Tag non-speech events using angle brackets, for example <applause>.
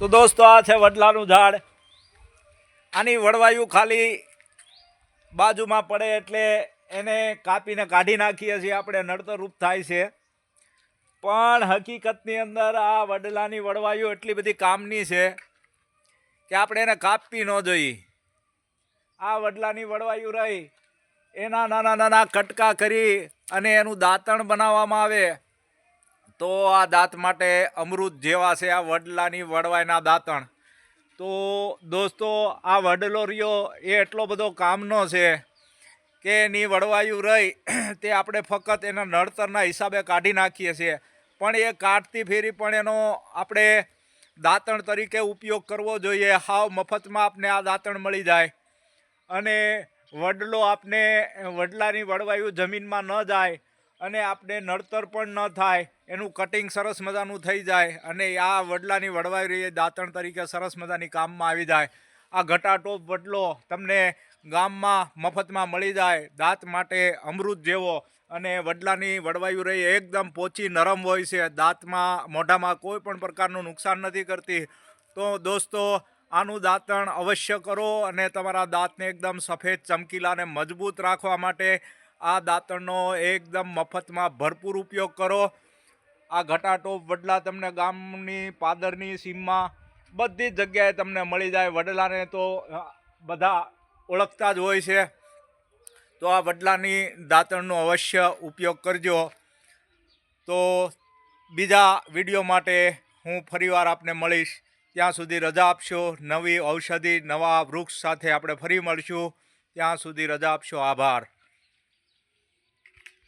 તો દોસ્તો, આ છે વડલાનું ઝાડ. આની વડવાયું ખાલી બાજુમાં પડે એટલે એને કાપીને કાઢી નાખીએ છીએ. આપણે નડતર રૂપ થાય છે. પણ હકીકતની અંદર આ વડલાની વડવાયું એટલી બધી કામની છે કે આપણે એને કાપવી ન જોઈએ. આ વડલાની વડવાયું રહી. એના નાના નાના કટકા કરી અને એનું દાંતણ બનાવવામાં આવે. તો આ દાંત માટે અમૃત જેવા છે આ વડલાની વડવાયના દાંતણ. તો દોસ્તો, આ વડલો રહ્યો એ એટલો બધો કામનો છે કે એની વડવાયું રહી <clears throat> તે આપણે ફક્ત એના નડતરના હિસાબે કાઢી નાખીએ છીએ. પણ એ કાઢતી ફેરી પણ એનો આપણે દાંતણ તરીકે ઉપયોગ કરવો જોઈએ. હાવ મફતમાં આપને આ દાંતણ મળી જાય. અને વડલો આપને વડલાની વડવાયું જમીનમાં ન જાય. અને આપણે નડતર પણ ન થાય, એનું કટિંગ સરસ મજાનું થઈ જાય અને આ વડલાની વડવાઈ એ દાંતણ તરીકે સરસ મજાની કામમાં આવી જાય. આ ઘટાટોપ વડલો તમને ગામમાં મફતમાં મળી જાય, દાંત માટે અમૃત જેવો અને વડલાની વડવાયું રહી એકદમ પોચી નરમ હોય છે. દાંતમાં, મોઢામાં કોઈ પણ પ્રકારનું નુકસાન નથી કરતી. તો દોસ્તો, આનું દાંતણ અવશ્ય કરો અને તમારા દાંતને એકદમ સફેદ, ચમકીલા અને મજબૂત રાખવા માટે આ દાંતણનો એકદમ મફતમાં ભરપૂર ઉપયોગ કરો. આ ઘટાટોપ વડલા તમને ગામની પાદરની સીમમાં બધી જગ્યાએ તમને મળી જાય. વડલાને તો બધા ઓળખતા જ હોય છે. તો આ વડલાની દાંતણનો અવશ્ય ઉપયોગ કરજો. તો બીજા વીડિયો માટે હું ફરીવાર આપને મળીશ. ત્યાં સુધી રજા આપશો. નવી ઔષધિ, નવા વૃક્ષ સાથે આપણે ફરી મળશું. ત્યાં સુધી રજા આપશો. આભાર.